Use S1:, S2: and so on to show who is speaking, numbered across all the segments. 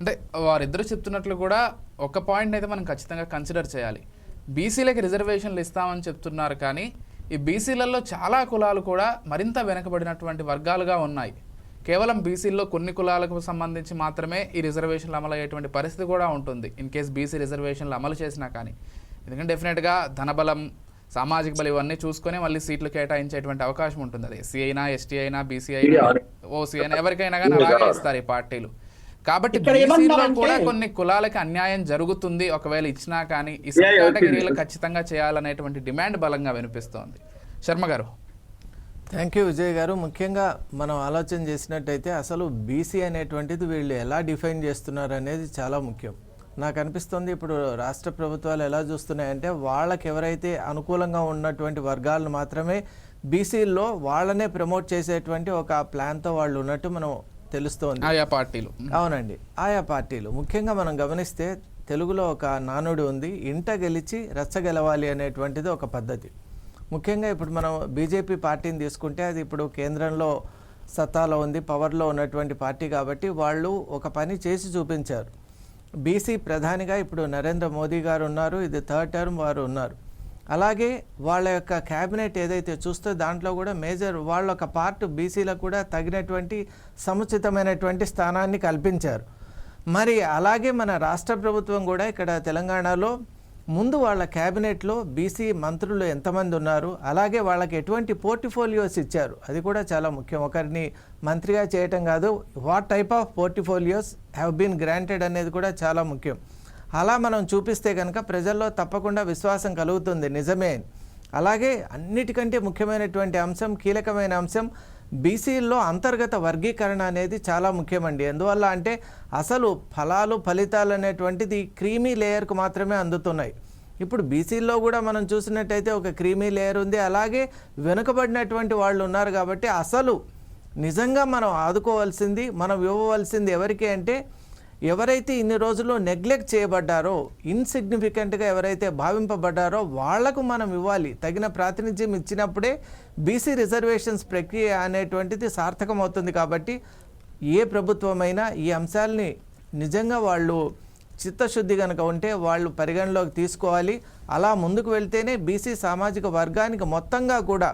S1: అంటే వారిద్దరు చెప్తున్నట్లు కూడా ఒక పాయింట్ అయితే మనం ఖచ్చితంగా కన్సిడర్ చేయాలి. బీసీలకి రిజర్వేషన్లు ఇస్తామని చెప్తున్నారు కానీ ఈ బీసీలలో చాలా కులాలు కూడా మరింత వెనుకబడినటువంటి వర్గాలుగా ఉన్నాయి. కేవలం బీసీల్లో కొన్ని కులాలకు సంబంధించి మాత్రమే ఈ రిజర్వేషన్లు అమలు అయ్యేటువంటి పరిస్థితి కూడా ఉంటుంది. ఇన్ కేస్ బీసీ రిజర్వేషన్లు అమలు చేసినా కానీ. ఎందుకంటే డెఫినెట్గా ధనబలం సామాజిక బలం ఇవన్నీ చూసుకొని మళ్ళీ సీట్లు కేటాయించేటువంటి అవకాశం ఉంటుంది. అది ఎస్సీ అయినా ఎస్టీ అయినా బీసీ అయినా ఓసీ అయినా ఎవరికైనా కానీ అలాగే ఇస్తారు ఈ పార్టీలు. కాబట్టి బీసీలో కూడా కొన్ని కులాలకి అన్యాయం జరుగుతుంది. ఒకవేళ ఇచ్చినా కానీ ఈ కేటగిరీలు ఖచ్చితంగా చేయాలనేటువంటి డిమాండ్ బలంగా వినిపిస్తోంది. శర్మ గారు.
S2: థ్యాంక్ యూ విజయ్ గారు. ముఖ్యంగా మనం ఆలోచన చేసినట్టయితే అసలు బీసీ అనేటువంటిది వీళ్ళు ఎలా డిఫైన్ చేస్తున్నారు అనేది చాలా ముఖ్యం. నాకు అనిపిస్తుంది ఇప్పుడు రాష్ట్ర ప్రభుత్వాలు ఎలా చూస్తున్నాయంటే వాళ్ళకి ఎవరైతే అనుకూలంగా ఉన్నటువంటి వర్గాలను మాత్రమే బీసీల్లో వాళ్ళనే ప్రమోట్ చేసేటువంటి ఒక ప్లాన్తో వాళ్ళు ఉన్నట్టు మనం తెలుస్తోంది.
S1: ఆయా పార్టీలు.
S2: అవునండి. ఆయా పార్టీలు. ముఖ్యంగా మనం గమనిస్తే తెలుగులో ఒక నానుడి ఉంది ఇంట గెలిచి రచ్చ గెలవాలి అనేటువంటిది ఒక పద్ధతి. ముఖ్యంగా ఇప్పుడు మనం బీజేపీ పార్టీని తీసుకుంటే అది ఇప్పుడు కేంద్రంలో సత్తాలో ఉంది పవర్లో ఉన్నటువంటి పార్టీ కాబట్టి వాళ్ళు ఒక పని చేసి చూపించారు. బీసీ ప్రధానిగా ఇప్పుడు నరేంద్ర మోదీ గారు ఉన్నారు ఇది థర్డ్ టర్మ్ వారు ఉన్నారు. అలాగే వాళ్ళ యొక్క క్యాబినెట్ ఏదైతే చూస్తే దాంట్లో కూడా మేజర్ వాళ్ళ ఒక పార్ట్ బీసీలకు కూడా తగినటువంటి సముచితమైనటువంటి స్థానాన్ని కల్పించారు. మరి అలాగే మన రాష్ట్ర ప్రభుత్వం కూడా ఇక్కడ తెలంగాణలో ముందు వాళ్ళ క్యాబినెట్లో బీసీ మంత్రులు ఎంతమంది ఉన్నారు అలాగే వాళ్ళకి ఎటువంటి పోర్టిఫోలియోస్ ఇచ్చారు అది కూడా చాలా ముఖ్యం. ఒకరిని మంత్రిగా చేయటం కాదు what type of portfolios have been granted అనేది కూడా చాలా ముఖ్యం. అలా మనం చూపిస్తే కనుక ప్రజల్లో తప్పకుండా విశ్వాసం కలుగుతుంది. నిజమే. అని. అలాగే అన్నిటికంటే ముఖ్యమైనటువంటి అంశం కీలకమైన అంశం బీసీల్లో అంతర్గత వర్గీకరణ అనేది చాలా ముఖ్యమండి. ఎందువల్ల అంటే అసలు ఫలాలు ఫలితాలు అనేటువంటిది క్రీమీ లేయర్కు మాత్రమే అందుతున్నాయి. ఇప్పుడు బీసీల్లో కూడా మనం చూసినట్టయితే ఒక క్రీమీ లేయర్ ఉంది. అలాగే వెనుకబడినటువంటి వాళ్ళు ఉన్నారు కాబట్టి అసలు నిజంగా మనం ఆదుకోవాల్సింది మనం ఇవ్వవలసింది ఎవరికి అంటే ఎవరైతే ఇన్ని రోజులు నెగ్లెక్ట్ చేయబడ్డారో ఇన్సిగ్నిఫికెంట్గా ఎవరైతే భావింపబడ్డారో వాళ్ళకు మనం ఇవ్వాలి. తగిన ప్రాతినిధ్యం ఇచ్చినప్పుడే బీసీ రిజర్వేషన్స్ ప్రక్రియ అనేటువంటిది సార్థకమవుతుంది కాబట్టి ఏ ప్రభుత్వమైనా ఈ అంశాలని నిజంగా వాళ్ళు చిత్తశుద్ధి కనుక ఉంటే వాళ్ళు పరిగణలోకి తీసుకోవాలి. అలా ముందుకు వెళ్తేనే బీసీ సామాజిక వర్గానికి మొత్తంగా కూడా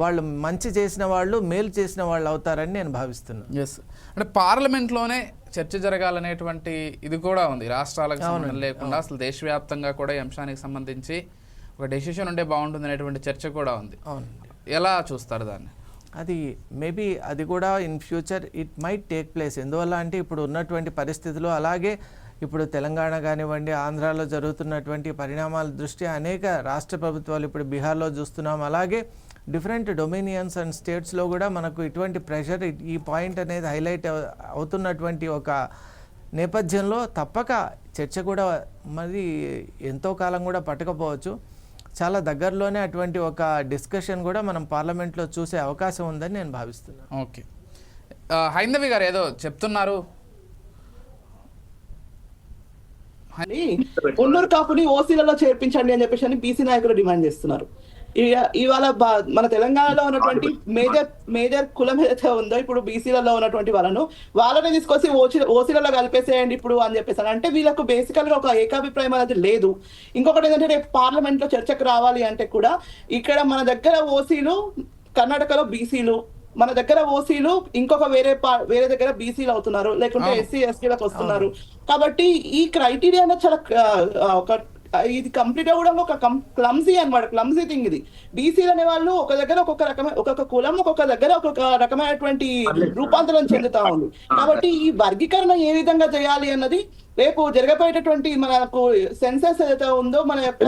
S2: వాళ్ళు మంచి చేసిన వాళ్ళు మేలు చేసిన వాళ్ళు అవుతారని నేను భావిస్తున్నాను.
S1: ఎస్ అంటే పార్లమెంట్లోనే చర్చ జరగాలనేటువంటి ఇది కూడా ఉంది. రాష్ట్రాలకు సంబంధం లేకుండా అసలు దేశవ్యాప్తంగా కూడా ఈ అంశానికి సంబంధించి ఒక డెసిషన్ ఉంటే బాగుంటుంది అనేటువంటి చర్చ కూడా ఉంది. ఎలా చూస్తారు దాన్ని?
S2: అది మేబీ అది కూడా in future it might take place. ఎందువల్ల అంటే ఇప్పుడు ఉన్నటువంటి పరిస్థితులు అలాగే ఇప్పుడు తెలంగాణ కానివ్వండి ఆంధ్రాలో జరుగుతున్నటువంటి పరిణామాల దృష్ట్యా అనేక రాష్ట్ర ప్రభుత్వాలు ఇప్పుడు బీహార్లో చూస్తున్నాం. అలాగే డిఫరెంట్ డొమినియన్స్ అండ్ స్టేట్స్లో కూడా మనకు ఇటువంటి ప్రెషర్ ఈ పాయింట్ అనేది హైలైట్ అవ- అవుతున్నటువంటి ఒక నేపథ్యంలో తప్పక చర్చ కూడా మరి ఎంతో కాలం కూడా పట్టకపోవచ్చు. చాలా దగ్గరలోనే అటువంటి ఒక డిస్కషన్ కూడా మనం పార్లమెంట్లో చూసే అవకాశం ఉందని నేను భావిస్తున్నాను.
S1: ఓకే. హైందవి గారు ఏదో చెప్తున్నారు.
S3: అని పొన్నూరు కాపుని ఓసీలలో చేర్పించండి అని చెప్పేసి అని బీసీ నాయకులు డిమాండ్ చేస్తున్నారు. ఇవాళ మన తెలంగాణలో ఉన్నటువంటి మేజర్ మేజర్ కులం ఏదైతే ఉందో ఇప్పుడు బీసీలలో ఉన్నటువంటి వాళ్ళను వాళ్ళని తీసుకొచ్చి ఓసీ ఓసీలలో కలిపేసేయండి ఇప్పుడు అని చెప్పేసి అంటే వీళ్ళకు బేసికల్గా ఒక ఏకాభిప్రాయం అనేది లేదు. ఇంకొకటి ఏంటంటే రేపు పార్లమెంట్లో చర్చకు రావాలి అంటే కూడా ఇక్కడ మన దగ్గర ఓసీలు కర్ణాటకలో బీసీలు మన దగ్గర ఓసీలు ఇంకొక వేరే వేరే దగ్గర బీసీలు అవుతున్నారు లేకుంటే ఎస్సీ ఎస్టీలకు వస్తున్నారు. కాబట్టి ఈ క్రైటీరియా చాలా ఒక ఇది కంప్లీట్ కూడా ఒక క్లమ్సీ అన్నమాట క్లమ్సీ థింగ్ ఇది. బీసీలు అనే వాళ్ళు ఒక దగ్గర ఒక్కొక్క రకమైన ఒక్కొక్క కులం ఒక్కొక్క దగ్గర ఒక్కొక్క రకమైనటువంటి రూపాంతరం చెందుతా ఉంది కాబట్టి ఈ వర్గీకరణ ఏ విధంగా చేయాలి అన్నది రేపు జరగబోయేటటువంటి మనకు సెన్సెస్ ఏదైతే ఉందో మన యొక్క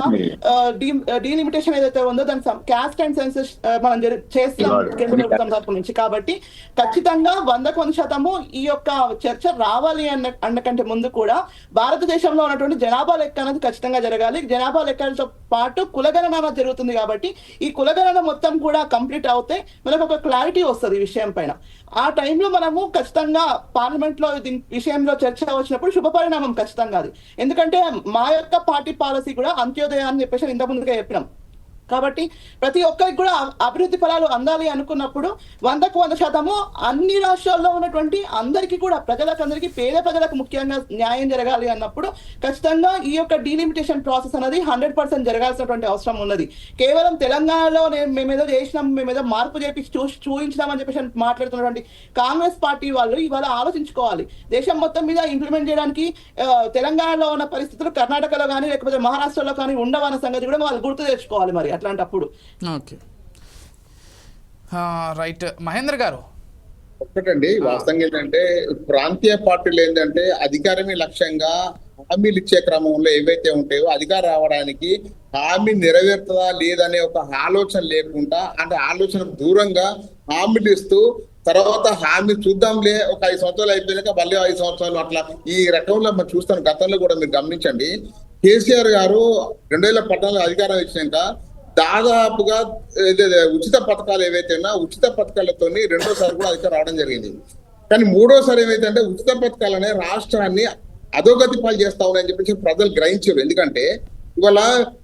S3: డీలిమిటేషన్ ఏదైతే ఉందో దాని క్యాస్ట్ అండ్ సెన్సెస్ మనం చేస్తాం కేంద్ర ప్రభుత్వం నుంచి. కాబట్టి ఖచ్చితంగా వందకు వంద శాతము ఈ యొక్క చర్చ రావాలి అన్న అన్నకంటే ముందు కూడా భారతదేశంలో ఉన్నటువంటి జనాభా లెక్క అనేది ఖచ్చితంగా జరగాలి. జనాభా లెక్కలతో పాటు కులగణన అనేది జరుగుతుంది కాబట్టి ఈ కులగణన మొత్తం కూడా కంప్లీట్ అవుతే మనకు ఒక క్లారిటీ వస్తుంది ఈ విషయం పైన. ఆ టైంలో మనము ఖచ్చితంగా పార్లమెంట్లో దీని విషయంలో చర్చ వచ్చినప్పుడు శుభ పరిణామం ఖచ్చితంగా అది. ఎందుకంటే మా యొక్క పార్టీ పాలసీ కూడా అంత్యోదయ అని చెప్పేసి ఇంత ముందుగా చెప్పినాం. కాబట్టి ప్రతి ఒక్కరికి కూడా అభివృద్ధి ఫలాలు అందాలి అనుకున్నప్పుడు వందకు వంద శాతము అన్ని రాష్ట్రాల్లో ఉన్నటువంటి అందరికీ కూడా ప్రజలకు అందరికీ పేద ప్రజలకు ముఖ్యంగా న్యాయం జరగాలి అన్నప్పుడు ఖచ్చితంగా ఈ యొక్క డీలిమిటేషన్ ప్రాసెస్ అనేది హండ్రెడ్ పర్సెంట్ జరగాల్సినటువంటి అవసరం ఉన్నది. కేవలం తెలంగాణలో నేను మేమేదో చేసినాం మేమేదో మార్పు చేపించి చూ చూపించినామని చెప్పేసి మాట్లాడుతున్నటువంటి కాంగ్రెస్ పార్టీ వాళ్ళు ఇవాళ ఆలోచించుకోవాలి. దేశం మొత్తం మీద ఇంప్లిమెంట్ చేయడానికి తెలంగాణలో ఉన్న పరిస్థితులు కర్ణాటకలో కానీ లేకపోతే మహారాష్ట్రలో కానీ ఉండవన్న సంగతి కూడా వాళ్ళు గుర్తు తెచ్చుకోవాలి మరి. అట్లాంటప్పుడు.
S1: ఓకే. రైట్. మహేంద్ర గారు.
S4: ఒకటండి వాస్తవంగా ఏంటంటే ప్రాంతీయ పార్టీలు ఏంటంటే అధికారమే లక్ష్యంగా హామీలు ఇచ్చే క్రమంలో ఏవైతే ఉంటాయో అధికారం రావడానికి హామీ నెరవేరుతుందా లేదనే ఒక ఆలోచన లేకుండా అంటే ఆలోచనకు దూరంగా హామీలు ఇస్తూ తర్వాత హామీ చూద్దాంలే ఒక ఐదు సంవత్సరాలు అయిపోయాక మళ్ళీ ఐదు సంవత్సరాలు అట్లా ఈ రకంలో మనం చూస్తాను గతంలో కూడా మీరు గమనించండి. కేసీఆర్ గారు రెండు వేల పద్నాలుగు అధికారం ఇచ్చినాక దాదాపుగా ఉచిత పథకాలు ఏవైతే ఉన్నా ఉచిత పథకాలతోని రెండోసారి కూడా అధికారం రావడం జరిగింది. కానీ మూడోసారి ఏమైతే అంటే ఉచిత పథకాలనే రాష్ట్రాన్ని అధోగతి పాలు చేస్తా ఉన్నాయని చెప్పేసి ప్రజలు గ్రహించారు. ఎందుకంటే ఇవాళ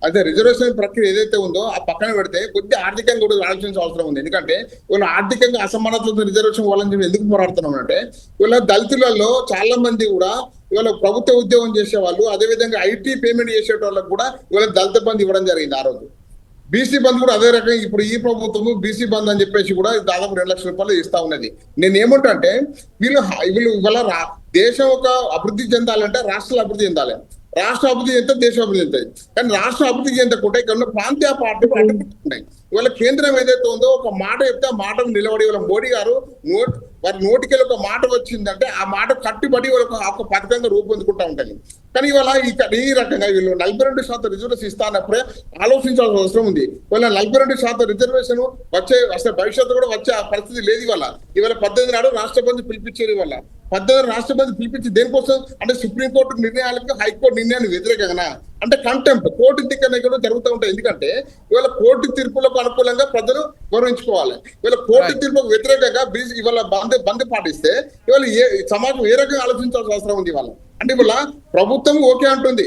S4: అదే రిజర్వేషన్ ప్రక్రియ ఏదైతే ఉందో ఆ పక్కన పెడితే కొద్ది ఆర్థికంగా కూడా ఆలోచించాల్సిన అవసరం ఉంది. ఎందుకంటే ఇవాళ ఆర్థికంగా అసమానతలతో రిజర్వేషన్ ఇవ్వాలని చెప్పి ఎందుకు పోరాడుతున్నాం అంటే ఇవాళ దళితులలో చాలా మంది కూడా ఇవాళ ప్రభుత్వ ఉద్యోగం చేసే వాళ్ళు అదే విధంగా ఐటీ పేమెంట్ చేసే వాళ్ళకి కూడా ఇవాళ దళిత బంధు ఇవ్వడం జరిగింది ఆ రోజు. బీసీ బంద్ కూడా అదే రకంగా ఇప్పుడు ఈ ప్రభుత్వము బీసీ బంద్ అని చెప్పేసి కూడా దాదాపు రెండు లక్షల రూపాయలు ఇస్తా ఉన్నది. నేను ఏమంటా అంటే వీళ్ళు వీళ్ళు ఇవాళ రా- దేశం ఒక అభివృద్ధి చెందాలంటే రాష్ట్రాలు అభివృద్ధి చెందాలి. రాష్ట్ర అభివృద్ధి చెందితే దేశం అభివృద్ధి చెందుతుంది కానీ రాష్ట్ర అభివృద్ధి చెందకుండా ఇక్కడ ఉన్న ప్రాంతీయ పార్టీలు అడ్డుకుంటున్నాయి ఇవాళ కేంద్రం ఏదైతే ఉందో ఒక మాట చెప్తే ఆ మాట నిలబడి ఇవాళ మోడీ గారు నోట్ వారి నోటికెళ్ళి ఒక మాట వచ్చిందంటే ఆ మాట కట్టుబడి వాళ్ళ ఒక పథకంగా రూపొందుకుంటా ఉంటుంది. కానీ ఇవాళ ఇక్కడ ఈ రకంగా వీళ్ళు నలభై రెండు శాతం రిజర్వేషన్ ఇస్తా అన్నప్పుడే ఆలోచించాల్సిన అవసరం ఉంది. ఇవాళ నలభై రెండు శాతం రిజర్వేషన్ వచ్చే అసలు భవిష్యత్తు కూడా వచ్చే ఆ పరిస్థితి లేదు ఇవాళ. ఇవాళ పద్దెనిమిది నాడు రాష్ట్రపతి పిలిపించేది ఇవాళ. పద్దెనిమిది రాష్ట్రపతి పిలిపించి దేనికోసం? అంటే సుప్రీంకోర్టు నిర్ణయాలకు హైకోర్టు నిర్ణయానికి వ్యతిరేకంగా. అంటే కంటెంప్ట్ కోర్టు దిక్కనే కూడా జరుగుతూ ఉంటాయి. ఎందుకంటే ఇవాళ కోర్టు తీర్పులకు అనుకూలంగా ప్రజలు గౌరవించుకోవాలి. ఇవాళ కోర్టు. తీర్పుకు వ్యతిరేకంగా ఇవాళ బంద్ బంద్ పాటిస్తే ఇవాళ ఏ సమాజం ఏ రకంగా ఆలోచించాల్సిన అవసరం ఉంది ఇవాళ? అంటే ఇప్పుడు ప్రభుత్వం ఓకే అంటుంది.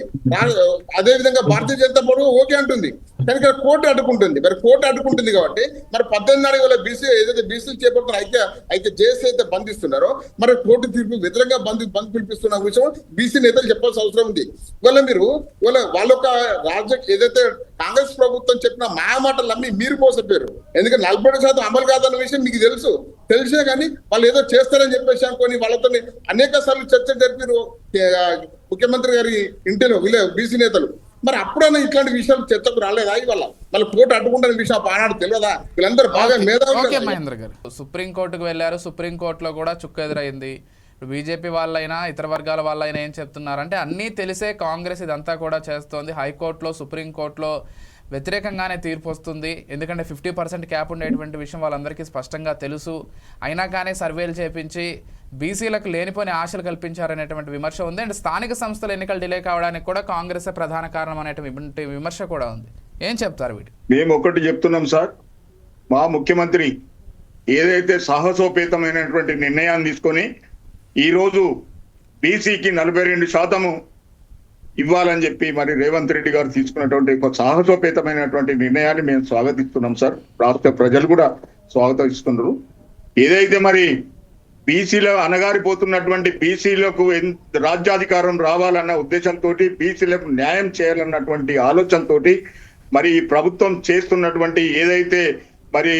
S4: అదే విధంగా భారతీయ జనతా పార్టీ ఓకే అంటుంది. కానీ ఇక్కడ కోర్టు అడ్డుకుంటుంది. మరి కోర్టు అడ్డుకుంటుంది కాబట్టి మరి పద్దెనిమిది నాడు ఇవాళ బీసీ ఏదైతే బీసీలు చేపడుతున్న అయితే అయితే జేఏసీ అయితే బంధిస్తున్నారో మరి కోర్టు తీర్పు వ్యతిరేకంగా బంద్ బంద్ పిలిపిస్తున్న విషయం బీసీ నేతలు చెప్పాల్సిన అవసరం ఉంది. ఇవాళ మీరు ఇవాళ వాళ్ళ యొక్క రాజ్య ఏదైతే కాంగ్రెస్ ప్రభుత్వం చెప్పిన మాయమాటలు నమ్మి మీరు మోసపోయారు. ఎందుకంటే నలభై శాతం అమలు కాదన్న విషయం మీకు తెలుసు. తెలిసే కానీ వాళ్ళు ఏదో చేస్తారని చెప్పేసి అనుకొని వాళ్ళతో అనేక సార్లు చర్చ జరిపారు. ముఖ్యమంత్రి గారి ఇంటిలో వీళ్ళ బీసీ నేతలు. మరి అప్పుడైనా ఇట్లాంటి విషయాలు చర్చకు రాలేదా ఇవాళ? మళ్ళీ కోర్టు అడ్డుకుంటున్న విషయం ఆనాడు తెలియదా? వీళ్ళందరూ బాగా మేధావులు
S1: గారు. సుప్రీంకోర్టుకు వెళ్ళారు. సుప్రీంకోర్టులో కూడా చుక్క ఎదురైంది. ఇప్పుడు బీజేపీ వాళ్ళైనా ఇతర వర్గాల వాళ్ళైనా ఏం చెప్తున్నారంటే అన్నీ తెలిసే కాంగ్రెస్ ఇదంతా కూడా చేస్తోంది. హైకోర్టులో సుప్రీంకోర్టులో వ్యతిరేకంగానే తీర్పు వస్తుంది. ఎందుకంటే ఫిఫ్టీ పర్సెంట్ క్యాప్ ఉండేటువంటి విషయం వాళ్ళందరికీ స్పష్టంగా తెలుసు. అయినా కానీ సర్వేలు చేపించి బీసీలకు లేనిపోని ఆశలు కల్పించారనేటువంటి విమర్శ ఉంది. అండ్ స్థానిక సంస్థల ఎన్నికలు డిలే కావడానికి కూడా కాంగ్రెస్ ప్రధాన కారణం అనేటువంటి విమర్శ కూడా ఉంది. ఏం చెప్తారు వీటి?
S5: మేము ఒకటి చెప్తున్నాం సార్. మా ముఖ్యమంత్రి ఏదైతే సాహసోపేతమైనటువంటి నిర్ణయాన్ని తీసుకొని ఈరోజు బీసీకి నలభై రెండు శాతము ఇవ్వాలని చెప్పి మరి రేవంత్ రెడ్డి గారు తీసుకున్నటువంటి ఒక సాహసోపేతమైనటువంటి నిర్ణయాన్ని మేము స్వాగతిస్తున్నాం సార్. రాష్ట్ర ప్రజలు కూడా స్వాగతిస్తున్నారు. ఏదైతే మరి బీసీలో అనగారిపోతున్నటువంటి బీసీలకు రాజ్యాధికారం రావాలన్న ఉద్దేశంతో బీసీలకు న్యాయం చేయాలన్నటువంటి ఆలోచనతో మరి ఈ ప్రభుత్వం చేస్తున్నటువంటి ఏదైతే మరి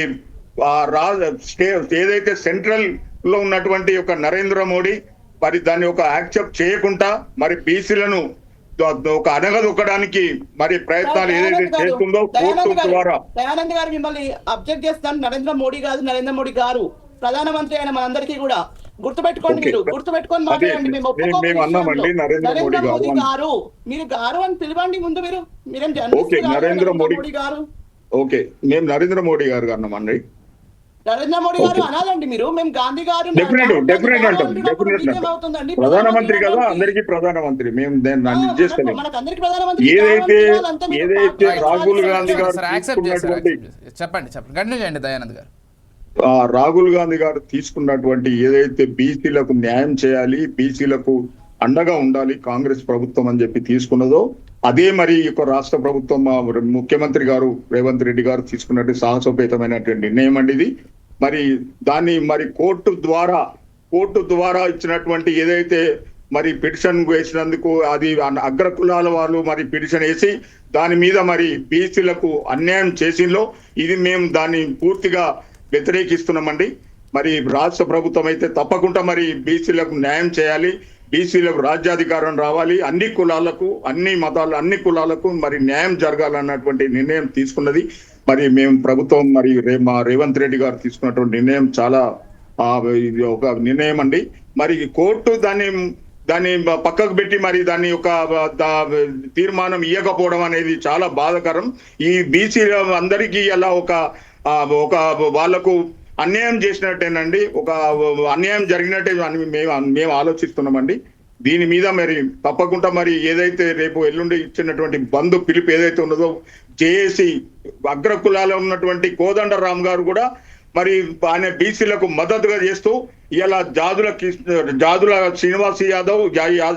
S5: స్టే- ఏదైతే సెంట్రల్ లో ఉన్నటువంటి ఒక నరేంద్ర మోడీ మరి దాన్ని ఒక యాక్సెప్ట్ చేయకుండా మరి బీసీలను ఒక అనగదొక్కడానికి మరి ప్రయత్నాలు ఏదైతే చేస్తుందో కోర్టు ద్వారా.
S3: దయానంద్ గారు మిమ్మల్ని అబ్జెక్ట్ చేస్తాను నరేంద్ర మోడీ కాదు నరేంద్ర మోడీ గారు. ప్రధానమంత్రి అయిన మనందరికీ కూడా గుర్తుపెట్టుకోండి. మీరు. గుర్తుపెట్టుకొని మాట్లాడండి. మేము
S5: అన్నామండి. నరేంద్ర మోడీ గారు
S3: మీరు గారు అని పిలవండి ముందు మీరు. మీరేం
S5: నరేంద్ర మోడీ-
S3: గారు.
S5: ఓకే మేము నరేంద్ర మోడీ గారు అన్నామండి.
S3: నరేంద్ర మోడీ గారు. అనాలండి మీరు మేము గాంధీ గారు
S5: డెఫినెట్ డెఫినెట్ అంటాం డెఫినెట్
S3: అవుతుందండి?
S5: ప్రధానమంత్రి కదా అందరికీ ప్రధానమంత్రి మేము దాన్ని
S3: ఆ,
S5: నన్ను
S3: మనకు-
S5: చేస్తలేం
S3: మనకు అందరికీ ప్రధానమంత్రి
S5: ఏదైతే ఏదైతే రాహుల్. గాంధీ గారు.
S1: చెప్పండి చెప్పండి కంటిన్యూ చేయండి దయానంద్ గారు
S5: రాహుల్ గాంధీ గారు తీసుకున్నటువంటి ఏదైతే బీసీలకు న్యాయం చేయాలి బీసీలకు అండగా ఉండాలి కాంగ్రెస్ ప్రభుత్వం అని చెప్పి తీసుకున్నదో అదే మరి ఈ యొక్క రాష్ట్ర ప్రభుత్వం మా ముఖ్యమంత్రి గారు రేవంత్ రెడ్డి గారు తీసుకున్నట్టు సాహసోపేతమైనటువంటి నిర్ణయం అండి ఇది మరి దాన్ని మరి కోర్టు ద్వారా కోర్టు ద్వారా ఇచ్చినటువంటి ఏదైతే మరి పిటిషన్ వేసినందుకు అది అగ్ర కులాల వాళ్ళు మరి పిటిషన్ వేసి దాని మీద మరి బీసీలకు అన్యాయం చేసిందో ఇది మేము దాన్ని పూర్తిగా వ్యతిరేకిస్తున్నామండి. మరి రాష్ట్ర ప్రభుత్వం అయితే తప్పకుండా మరి బీసీలకు న్యాయం చేయాలి. బీసీలకు రాజ్యాధికారం రావాలి. అన్ని కులాలకు అన్ని మతాలు అన్ని కులాలకు మరి న్యాయం జరగాలన్నటువంటి నిర్ణయం తీసుకున్నది. మరి మేము ప్రభుత్వం మరి రే మా రేవంత్ రెడ్డి గారు తీసుకున్నటువంటి నిర్ణయం చాలా ఇది ఒక నిర్ణయం అండి. మరి కోర్టు దాన్ని దాన్ని పక్కకు పెట్టి మరి దాన్ని ఒక తీర్మానం ఇవ్వకపోవడం అనేది చాలా బాధాకరం. ఈ బీసీ అందరికీ అలా ఒక ఒక వాళ్ళకు అన్యాయం చేసినట్టేనండి. ఒక అన్యాయం జరిగినట్టే అని మేము మేము ఆలోచిస్తున్నామండి. దీని మీద మరి తప్పకుండా మరి ఏదైతే రేపు ఎల్లుండి ఇచ్చినటువంటి బంధు పిలుపు ఏదైతే ఉన్నదో జేఏసీ అగ్రకులాలో ఉన్నటువంటి కోదండ రామ్ గారు కూడా మరి ఆయన బీసీలకు మద్దతుగా చేస్తూ ఇలా జాదుల కృష్ణ జాదుల శ్రీనివాస్ యాదవ్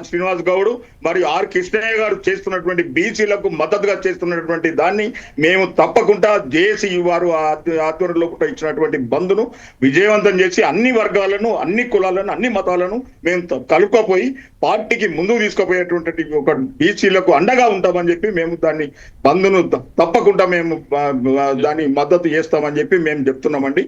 S5: శ్రీనివాస్ గౌడ్ మరియు ఆర్ కృష్ణయ్య గారు చేస్తున్నటువంటి బీసీలకు మద్దతుగా చేస్తున్నటువంటి దాన్ని మేము తప్పకుండా జేసీ వారు ఆధ్వర్యంలో కూడా ఇచ్చినటువంటి బంధును విజయవంతం చేసి అన్ని వర్గాలను అన్ని కులాలను అన్ని మతాలను మేము త- కలుపుకోపోయి పార్టీకి ముందుకు తీసుకుపోయేటువంటి ఒక బీసీలకు అండగా ఉంటామని చెప్పి మేము దాన్ని బంధును తప్పకుండా మేము దాని దాన్ని మద్దతు చేస్తామని చెప్పి మేము చెప్తున్నామండి.